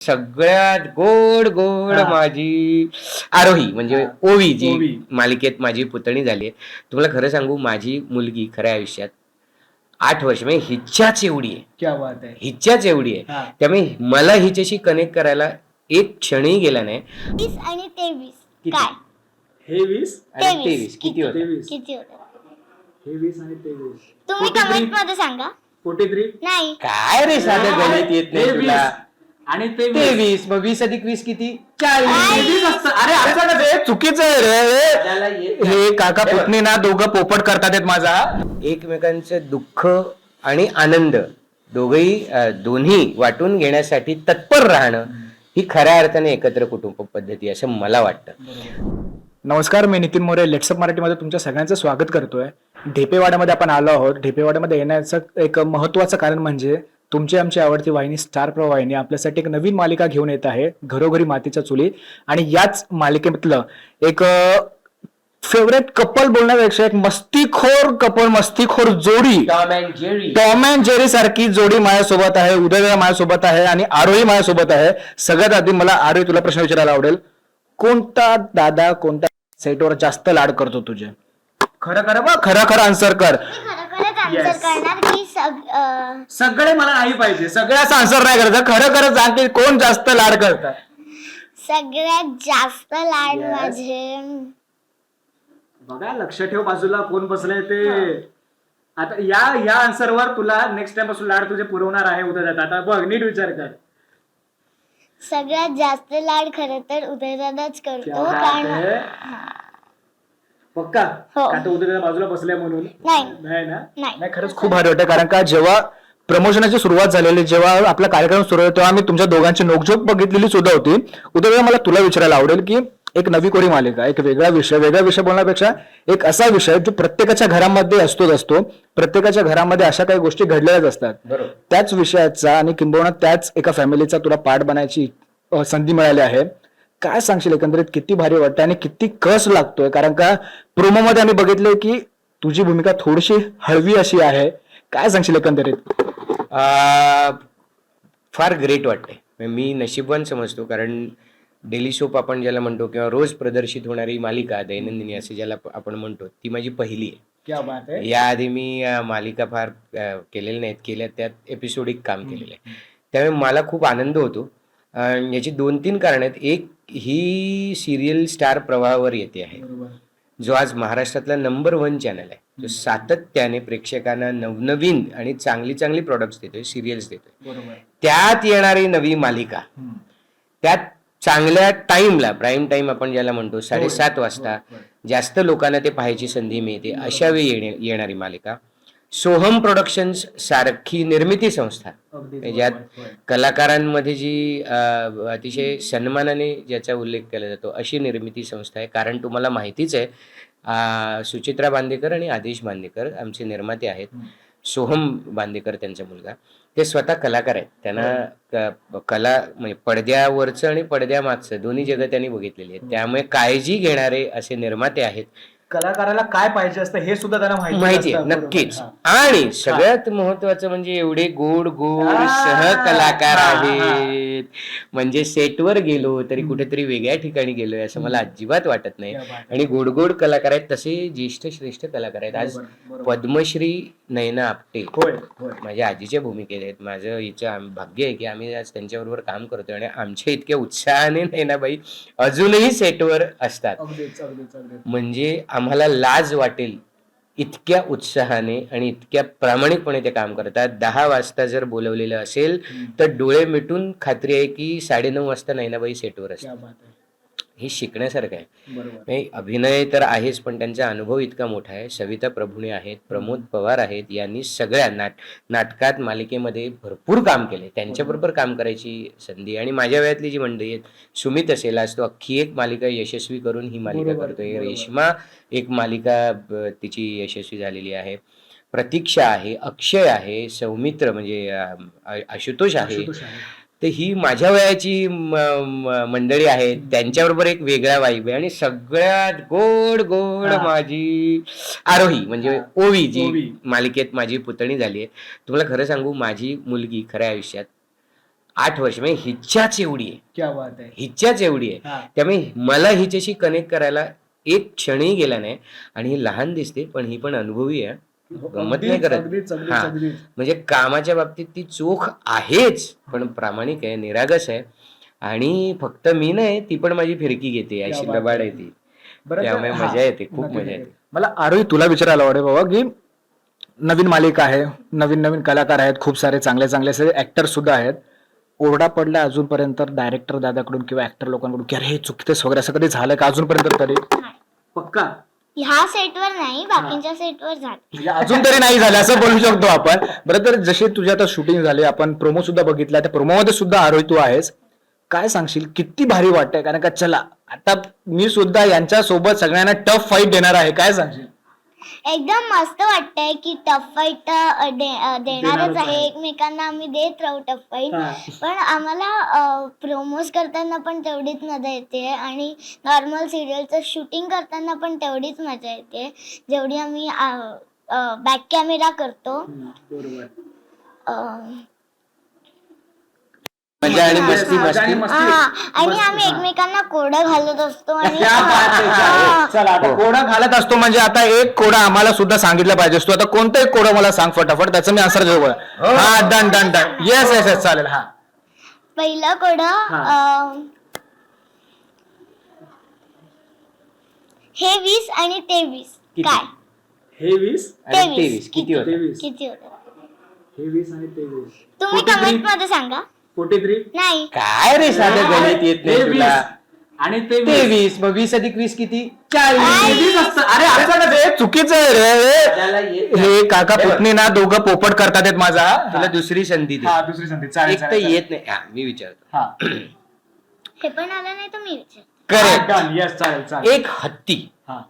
सगळ्यात गोड गोड हा. माझी आरोही म्हणजे. ओवी जी. मालिकेत माझी पुतणी झाली आहे. तुम्हाला खरं सांगू माझी मुलगी खऱ्या आयुष्यात आठ वर्ष म्हणजे हिच्याच एवढी आहे. क्या बात आहे. हिच्याच एवढी आहे. हा. त्यामुळे मला हिच्याशी कनेक्ट करायला एक क्षणही गेला नाही. वीस आणि तेवीस. किती? काय? हे वीस? आणि तेवीस. तेवीस. किती होतं? तेवीस. किती होतं? हे वीस आणि तेवीस. तुम्ही Forty three. कमेंटमध्ये सांगा. फोर्टी थ्री नाही. काय रे साधं गणित येत नाही तुला? आणि तेवीस तेवीस. मग वीस अधिक वीस किती? चाळीस. असतं. अरे असं का ते चुकीचं आहे रे. त्याला येत नाही. हे काका. पुतणी ना दोघं पोपट करतात आहेत माझा. एकमेकांचं दुःख आणि आनंद दोघही अं, दोन्ही वाटून घेण्यासाठी तत्पर राहणं ही खऱ्या अर्थाने एकत्र कुटुंब पद्धती असं मला वाटतं. नमस्कार मी नितीन मोरे. लेट्सअप मराठीमध्ये तुमच्या सगळ्यांचं स्वागत करतोय. ढेपेवाड्यामध्ये आपण आलो आहोत. ढेपेवाड्यामध्ये येण्याचं एक महत्वाचं कारण म्हणजे तुमची आमची आवडती वाहिनी स्टार प्रो वाहिनी आपल्यासाठी एक नवीन मालिका घेऊन येत आहे घरोघरी मातीच्या चुली. आणि याच मालिकेमधलं एक फेवरेट कपल बोलण्यापेक्षा एक मस्तीखोर कपल मस्तीखोर जोडी. Tom and Jerry Tom and Jerry सारखी जोडी माझ्यासोबत आहे उदयवेळा माझ्यासोबत आहे आणि आरोही माझ्यासोबत आहे. सगळ्यात आधी मला आरोही तुला प्रश्न विचारायला आवडेल. कोणता दादा कोणत्या सेटवर जास्त लाड करतो तुझे? खरं खरं बा खरं खरं आन्सर कर. Answer Yes. करणार की सग अं, सगळे मला नाही पाहिजे. सगळे सगळ्याच आन्सर नाही करायचं खरं खरं सांग की कोण जास्त लाड करतात सगळ्यात जास्त लाड Yes. माझे. बघा लक्ष ठेव बाजूला कोण बसलंय ते. आता या या आन्सरवर तुला नेक्स्ट टाइमपासून लाड तुझे पुरवणार आहे उद्या जाता. आता बघ नीट विचार कर. सगळ्यात जास्त लाड खरं तर उदयदादाच क्या करतो बात कारण. पक्का? हो. का उद्या बाजूला बसल्या म्हणून. नाही. नाही ना? नाही. नाही खरंच खूप भारी वाटतं कारण का जेव्हा प्रमोशनाची सुरुवात झालेली जेव्हा आपला कार्यक्रम सुरू होता तेव्हा मी तुमच्या दोघांची नोकझोक बघितलेली सुद्धा होती. उद्या मला तुला विचारायला आवडेल की एक नवी कोरी मालिका एक वेगळा विषय वेगळा विषय बोलण्यापेक्षा एक असा विषय जो प्रत्येकाच्या घरामध्ये असतोच असतो. प्रत्येकाच्या घरामध्ये अशा काही गोष्टी घडलेल्याच असतात. बरोबर. त्याच विषयाचा आणि किंबहुना त्याच एका फॅमिलीचा तुला पार्ट बनायची अ, संधी मिळाली आहे. काय सांगशील एकंदरीत? किती भारी वाटतं आणि किती कस लागतोय? कारण का प्रोमो मध्ये आम्ही बघितलंय की तुझी भूमिका थोडीशी हळवी अशी आहे. काय सांगशील एकंदरीत? फार ग्रेट वाटते मी नशीबवान समजतो कारण डेली सोप आपण ज्याला म्हणतो किंवा रोज प्रदर्शित होणारी मालिका दैनंदिनी असे ज्याला आपण म्हणतो ती माझी पहिली आहे. क्या बात आहे. याआधी मी अ, मालिका फार अ, केलेल्या नाहीत केल्या त्यात एपिसोडिक काम केलेलं आहे. त्यामुळे मला खूप आनंद होतो. अ, याची दोन तीन कारण आहेत. एक ही सिरियल स्टार प्रवाहावर येते आहे. जो आज महाराष्ट्रातला नंबर वन चॅनल आहे. जो सातत्याने प्रेक्षकांना नवनवीन आणि चांगली चांगली प्रॉडक्ट्स देतोय सिरियल्स देतोय. त्यात येणारी नवी मालिका. त्यात चांगल्या टाइमला प्राईम टाइम आपण ज्याला म्हणतो साडेसात वाजता होय. जास्त लोकांना ते पाहायची संधी मिळते. अशा वेळी येणे- येणारी मालिका. सोहम प्रोडक्शन्स सारखी निर्मिती संस्था. ज्यात. होय. कलाकारांमध्ये जी अतिशय सन्मानाने ज्याचा उल्लेख केला जातो अशी निर्मिती संस्था आहे. कारण तुम्हाला माहितीच आहे सुचित्रा बांदेकर आणि आदेश बांदेकर आमचे निर्माते आहेत. सोहम बांदेकर त्यांचा मुलगा. ते स्वतः कलाकार आहेत. त्यांना क- कला म्हणजे पडद्यावरचं आणि पडद्यामागचं दोन्ही जगं त्यांनी बघितलेली आहेत. त्यामुळे काळजी घेणारे असे निर्माते आहेत. कलाकाराला काय पाहिजे असतं हे सुद्धा त्यांना माहिती माहिती आहे असतं. बरोबर. नक्कीच. आणि सगळ्यात महत्वाचं म्हणजे एवढे गोड गोड आ, सहकलाकार हा, हा. आहेत म्हणजे सेटवर गेलो तरी कुठेतरी वेगळ्या ठिकाणी गेलोय असं मला अजिबात वाटत नाही बात. आणि गोड गोड कलाकार आहेत तसे ज्येष्ठ श्रेष्ठ कलाकार आहेत आज बरोबर, बरोबर. पद्मश्री नयना आपटे होय होय माझ्या आजीच्या भूमिकेत आहेत माझं हिचं आम- भाग्य आहे की आम्ही आज त्यांच्याबरोबर काम करतोय आणि आमच्या इतक्या उत्साहाने नयनाबाई अजूनही सेटवर असतात अगदीच अगदीच अगदीच म्हणजे आम्हाला लाज वाटेल इतक्या उत्साहाने आणि इतक्या प्रामाणिकपणे ते काम करतात. दहा वाजता जर बोलवलेलं असेल तर डोळे मिटून खात्री आहे की साडेनऊ वाजता नैनाबाई सेटवर असतात हे शिकण्यासारखं आहे. अभिनय तर आहेच पण त्यांचा अनुभव इतका मोठा आहे. सविता प्रभुणे आहेत प्रमोद पवार आहेत यांनी सगळ्या नाट नाटकात मालिकेमध्ये भरपूर काम केले. त्यांच्याबरोबर काम करायची संधी आणि माझ्या वयातली जी मंडळी आहेत सुमित असेल आज तो अख्खी एक मालिका यशस्वी करून ही मालिका करतोय. रेश्मा एक मालिका तिची यशस्वी झालेली आहे. प्रतीक्षा आहे अक्षय आहे सौमित्र म्हणजे आशुतोष आहे. तर ही माझ्या वयाची मंडळी आहेत त्यांच्याबरोबर एक वेगळा वाईब आहे आणि सगळ्यात गोड गोड. माझी आरोही म्हणजे. ओवी जी. मालिकेत माझी पुतणी झाली आहे तुम्हाला खरं सांगू माझी मुलगी खऱ्या आयुष्यात आठ वर्ष म्हणजे हिच्याच एवढी आहे क्या बात आहे हिच्याच एवढी आहे. त्यामुळे मला हिच्याशी कनेक्ट करायला एक क्षणही गेला नाही आणि ही लहान दिसते पण ही पण अनुभवी आहे गंमत नाही करत हा. म्हणजे कामाच्या बाबतीत ती चोख आहेच पण प्रामाणिक आहे निरागस आहे आणि फक्त मी नाही ती पण माझी फिरकी घेते अशी लबाड आहे. ती त्यामुळे मजा हा. येते, खूप मजा. येते. मला आरोही तुला विचारायला आवडेल बाबा की नवीन मालिका आहे नवीन नवीन कलाकार आहेत खूप सारे चांगले चांगले असे ऍक्टर सुद्धा आहेत ओरडा पडला अजूनपर्यंत डायरेक्टर दादाकडून किंवा ऍक्टर लोकांकडून की अरे हे चुकीतेच वगैरे असं कधी झालं का अजूनपर्यंत तरी पक्का ह्या सेटवर नाही बाकीच्या सेटवर झालं म्हणजे अजून तरी नाही झालं असं बोलू शकतो आपण. बरं तर जशी तुझी आता शूटिंग झाली आपण प्रोमो सुद्धा बघितला त्या प्रोमो मध्ये सुद्धा आरोही तू आहेस. काय सांगशील? किती भारी वाटतंय? कारण का चला आता मी सुद्धा यांच्या सोबत सगळ्यांना टफ फाईट देणार आहे. काय सांगशील? एकदम मस्त वाटतंय की टफ फाईट देणारच देणारच आहे. आहे. एकमेकांना आम्ही देत राहू टफ फाईट हा. पण आम्हाला प्रोमोज करताना पण तेवढीच मजा येते आणि नॉर्मल सिरियलचं शूटिंग करताना पण तेवढीच मजा येते. जेवढी आम्ही बॅक कॅमेरा करतो. बरोबर. अं, मजा आणि हा. मस्ती मजा आणि मस्ती मस्ती. हा आणि मस्त, आम्ही हा. एकमेकांना कोडं घालत असतो आणि आहे, हा. चला आता कोडा घालत असतो म्हणजे आता एक कोडा आम्हाला सुद्धा सांगितलं पाहिजे तू आता कोणतं एक कोडं मला सांग फटाफट त्याचं मी आन्सर देऊ हा done done done yes yes yes चालेल हा पहिलं कोडं हा. अं, हे वीस आणि ते वीस किती? काय हे वीस आणि तेवीस. तेवीस किती होते तेवीस किती होतं हे वीस आणि तेवीस तुम्ही 43. कमेंटमध्ये सांगा फोर्टी थ्री नाही. काय रे साधं गणित येत नाही तुला? आणि तेवीस तेवीस. मग वीस अधिक वीस किती? असतं. अरे असं कसं हे चुकीचं आहे रे. त्याला येत हे. काका पुतणी ना दोघं पोपट करतात आहेत माझा. तुला दुसरी संधी दे. हा दुसरी संधी. चालेल एक तर चालेल, चालेल. येत नाही. हा, मी विचारतो. हा. हे पण आलं नाही तर मी विचार करेक्ट. डन. येस चालेल चालेल. एक हत्ती. हा.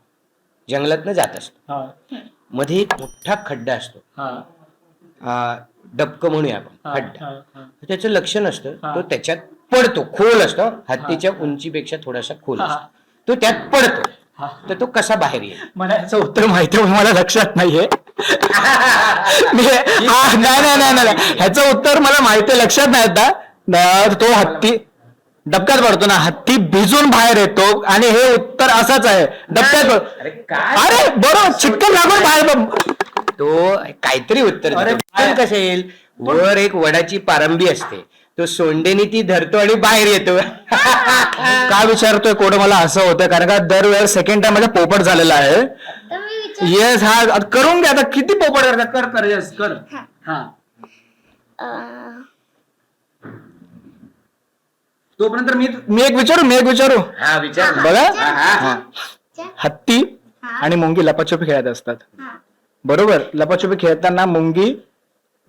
जंगलातनं जात असतो. हा. मध्ये एक मोठा खड्डा असतो. हा. आ, डबकं म्हणूया आपण खड्डा. त्याचं लक्ष नसतं हा. तो त्याच्यात पडतो खोल असतो हत्तीच्या उंचीपेक्षा थोडासा खोल. असतो. तो त्यात पडतो. तर तो कसा बाहेर येईल? मला याचं उत्तर माहिती मला लक्षात नाहीये. हा, नाही नाही नाही नाही ह्याचं उत्तर मला माहिती आहे लक्षात नाही आता. तो हत्ती डबक्यात पडतो ना हत्ती भिजून बाहेर येतो. आणि हे उत्तर असंच आहे. डबक्यात अरे बरोबर चिटकन लागून बाहेर तो काहीतरी उत्तर अरे देतो. उत्तर कसं येईल? वर एक वडाची पारंबी असते. तो सोंडेनी ती धरतो आणि बाहेर येतो. का विचारतोय? कोड मला असं होतं? कारण का दरवेळेस सेकंड टाइम माझा पोपट झालेला आहे. तर मी विचार येस हा करून घ्या. आता किती पोपट करतात? कर कर येस कर. हा. हा. अं, तोपर्यंत मी मी एक विचारू? मी एक विचारू? हा विचार. बघा. हा, हा. हा. हत्ती. आणि मुंगी लपाछपी खेळत असतात. हा. बरोबर. लपाछपी खेळताना मुंगी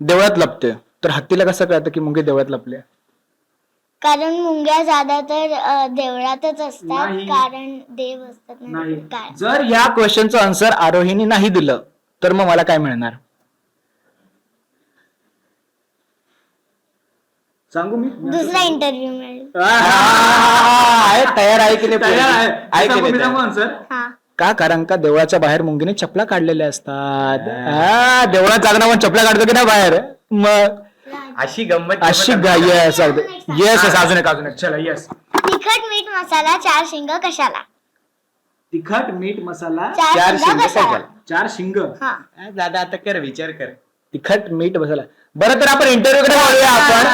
देवळात लपते. तर हत्तीला कसं कळतं की मुंगी देवळात लपले कारण मुंग्या ज्यादा तर अं, देवळातच असतात. नाही. कारण देव असतात ना. नाही. काय? जर या क्वेश्चनचं आन्सर आरोहीने नाही दिलं तर मग मला काय मिळणार? सांगू मी? दुसरा इंटरव्ह्यू मिळेल. हा, आहे, तयार आहे की नाही तयार आहे. की नाही? आन्सर? हा. का? कारण का देवळाच्या बाहेर मुंगीने चपला काढलेल्या असतात. हा, देवळात जाताना पण चपला काढतो की नाही बाहेर? मग अशी गंमत अशी येस येस अजून एक अजून एक चला येस तिखट मीठ मसाला चार शिंग कशाला? तिखट मीठ मसाला चार चार शिंग शिंग कशाला? कशाला? चार शिंग. हा. दादा आता कर विचार कर. तिखट मीठ बसला बरं तर आपण इंटरव्ह्यू कडे वळूया आपण.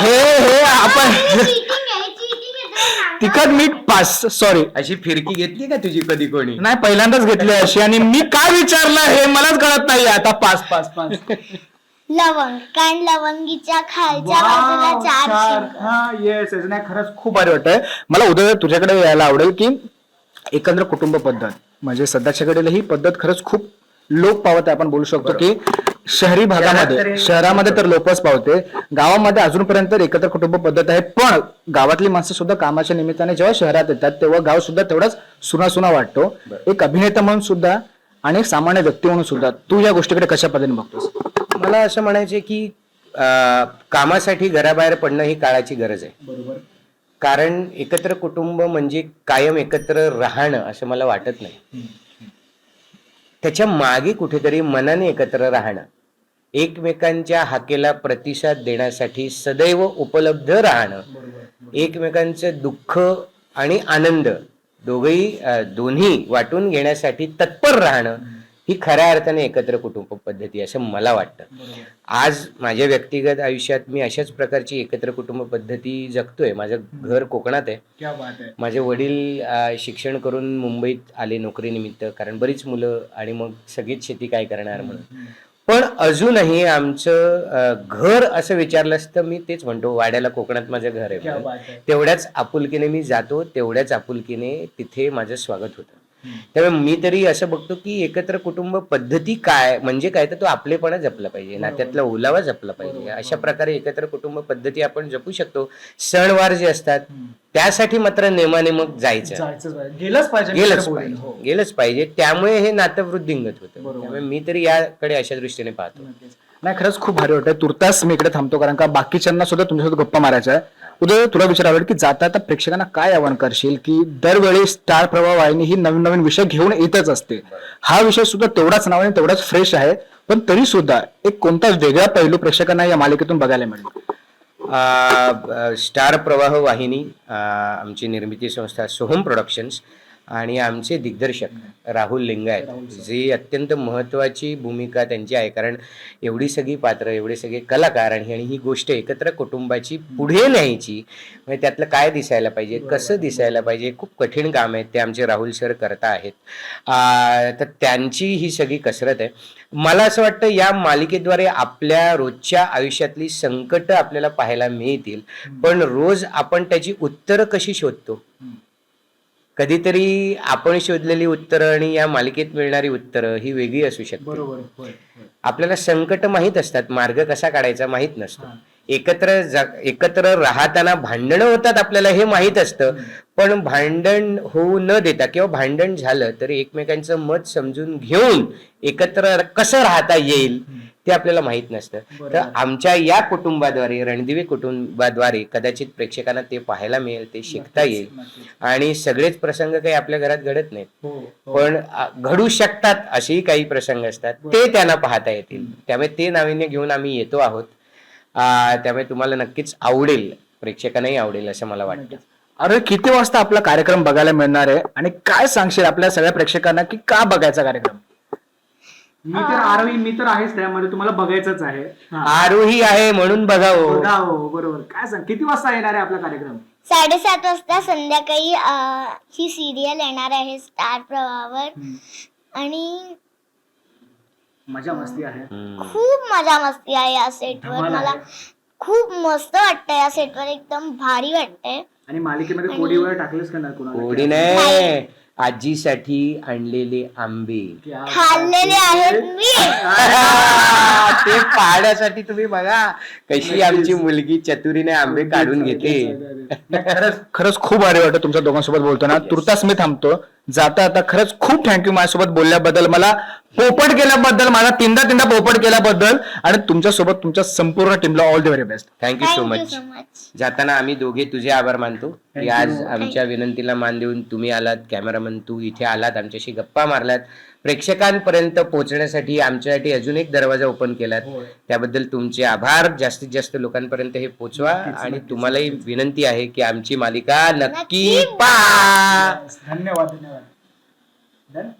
हे. हे आपण cheating आहे, cheating आहे, तुला सांगा. तिखट मीठ पास सॉरी अशी फिरकी घेतली का तुझी कधी कोणी? नाही पहिल्यांदाच घेतली अशी. आणि मी काय विचारलं हे मलाच कळत नाही आता पाच पाच पाच. पाच लवंग कारण लवंगीच्या खालच्या बाजूला वाव, चार चार. शिंग. हा येस येस नाही खरंच खूप खूप भारी वाटतंय. मला उद्या तुझ्याकडे यायला आवडेल की एकंदर कुटुंब पद्धत. म्हणजे सध्याच्याकडे ही पद्धत खरंच खूप लोक पावत आहे. आपण बोलू शकतो की शहरी भागामध्ये शहरामध्ये तर लोकच पावते. गावामध्ये अजूनपर्यंत एकत्र कुटुंब पद्धत आहे पण गावातली माणसं सुद्धा कामाच्या निमित्ताने जेव्हा शहरात येतात तेव्हा गाव सुद्धा तेवढाच सुना सुना वाटतो एक अभिनेता म्हणून सुद्धा आणि एक सामान्य व्यक्ती म्हणून सुद्धा तू या गोष्टीकडे कशा पद्धतीने बघतोस? मला असं म्हणायचे की कामासाठी घराबाहेर पडणं ही काळाची गरज आहे. बरोबर. कारण एकत्र कुटुंब म्हणजे कायम एकत्र राहणं असं मला वाटत नाही. त्याच्यामागे कुठेतरी मनाने एकत्र राहणं. एकमेकांच्या हाकेला प्रतिसाद देण्यासाठी सदैव उपलब्ध राहणं. एकमेकांचं दुःख आणि आनंद दोघही दोन्ही वाटून घेण्यासाठी तत्पर राहणं ही खऱ्या अर्थाने एकत्र कुटुंब पद्धती असं मला वाटतं. आज माझ्या व्यक्तिगत आयुष्यात मी अशाच प्रकारची एकत्र कुटुंब पद्धती जगतोय. माझं घर कोकणात आहे. माझे वडील शिक्षण करून मुंबईत आले नोकरीनिमित्त कारण बरीच मुलं आणि मग सगळीच शेती काय करणार म्हणून. पण अजूनही आमचं घर असं विचारलं असतं मी तेच म्हणतो वाड्याला कोकणात माझं घर आहे. तेवढ्याच आपुलकीने मी जातो तेवढ्याच आपुलकीने तिथे माझं स्वागत होतं. त्यामुळे मी तरी असं बघतो की एकत्र कुटुंब पद्धती काय म्हणजे काय तर तो आपलेपणा जपला पाहिजे नात्यातला ओलावा जपला पाहिजे. अशा प्रकारे एकत्र कुटुंब पद्धती आपण जपू शकतो. सणवार जे असतात त्यासाठी मात्र नेमाने मग जायचं. गेलंच पाहिजे गेलंच हो. गेलंच पाहिजे. त्यामुळे हे नातं वृद्धिंगत होतं. त्यामुळे मी तरी याकडे अशा दृष्टीने पाहतो. नाही खरंच खूप भारी वाटतंय. तुर्तास मी इकडे थांबतो कारण का बाकीच्यांना सुद्धा तुमच्यासोबत गप्पा मारायचा आहे उद्या तुला विचारावं की जाता आता प्रेक्षकांना काय आवाहन करशील? की दरवेळी स्टार प्रवाह वाहिनी ही नवीन नवीन विषय घेऊन येतच असते. हा विषय सुद्धा तेवढाच नावाने तेवढाच फ्रेश आहे पण तरी सुद्धा एक कोणता वेगळा पैलू प्रेक्षकांना या मालिकेतून बघायला मिळेल? स्टार प्रवाह वाहिनी आमची निर्मिती संस्था सोहम प्रोडक्शन्स आणि आमचे दिग्दर्शक राहुल लिंगायत जी अत्यंत महत्त्वाची भूमिका त्यांची आहे. कारण एवढी सगळी पात्र एवढे सगळे कलाकार आणि आणि ही गोष्ट एकत्र कुटुंबाची पुढे न्यायची म्हणजे त्यातलं काय दिसायला पाहिजे कसं दिसायला पाहिजे खूप कठीण काम आहे ते आमचे राहुल सर करता आहेत. तर त्यांची ही सगळी कसरत आहे. मला असं वाटतं या मालिकेद्वारे आपल्या रोजच्या आयुष्यातली संकट आपल्याला पाहायला मिळतील पण रोज आपण त्याची उत्तरं कशी शोधतो? कधीतरी आपण शोधलेली उत्तरं आणि या मालिकेत मिळणारी उत्तरं ही वेगळी असू शकते. बरोबर आपल्याला संकट माहीत असतात मार्ग कसा काढायचा माहीत नसतो. एकत्र एकत्र राहताना भांडणं होतात आपल्याला हे माहीत असतं पण भांडण होऊ न देता किंवा भांडण झालं तरी एकमेकांचं मत समजून घेऊन एकत्र कसं राहता येईल ते आपल्याला माहीत नसतं. तर आमच्या या कुटुंबाद्वारे रणदिवे कुटुंबाद्वारे कदाचित प्रेक्षकांना ते पाहायला मिळेल ते शिकता येईल. आणि सगळेच प्रसंग काही आपल्या घरात घडत नाहीत. हो, पण अ, घडू शकतात असेही काही प्रसंग असतात. ते त्यांना पाहता येतील. त्यामुळे ते नाविन्य घेऊन आम्ही येतो आहोत. त्यामुळे तुम्हाला नक्कीच आवडेल. प्रेक्षकांनाही आवडेल असं मला वाटतं. अरे किती वाजता आपला कार्यक्रम बघायला मिळणार आहे? आणि काय सांगशील आपल्या सगळ्या प्रेक्षकांना की का बघायचा कार्यक्रम? मी तर आरवी मी तर आहेच त्यामध्ये तुम्हाला बघायचंच आहे. हा. आरोही आहे म्हणून बघावं. बघा हो बरोबर. काय सांग किती वाजता येणार आहे आपला कार्यक्रम? साडेसात वाजता संध्याकाळी अं, ही सिरियल येणार आहे स्टार प्रवाहावर आणि मजा मस्ती आहे. खूप मजा मस्ती आहे या सेटवर धमाल आहे. मला खूप मस्त वाटतंय या सेटवर एकदम भारी वाटतंय. आणि मालिकेमध्ये कोडी वगैरे टाकलेस का नाही कुणाला? कोडी नाही. आजीसाठी आणलेले आंबे. खाल्लेले आहेत मी. ते पाहण्यासाठी तुम्ही बघा कशी आमची मुलगी चतुरीने आंबे काढून घेते. खरंच खूप भारी वाटतं तुमच्या दोघांसोबत बोलताना. तुर्तास मी थांबतो. जाता आता खरंच खूप थँक्यू माझ्यासोबत बोलल्याबद्दल. मला पोपट केल्याबद्दल माझा तीनदा तीनदा पोपट केल्याबद्दल आणि तुमच्यासोबत तुमच्या संपूर्ण टीमला all the very best thank you so thank you much so much जाताना आम्ही दोघे तुझे आभार मानतो. की आज आमच्या विनंतीला मान देऊन तुम्ही आलात कॅमेरामन तू इथे आलात आमच्याशी गप्पा मारलात प्रेक्षकांपर्यंत पोहोचण्यासाठी आमच्यासाठी अजून एक दरवाजा ओपन केलात. त्याबद्दल तुमचे आभार. जास्तीत जास्त लोकांपर्यंत हे पोचवा. आणि तुम्हालाही विनंती आहे की आमची मालिका नक्की नक्की. पहा. धन्यवाद धन्यवाद.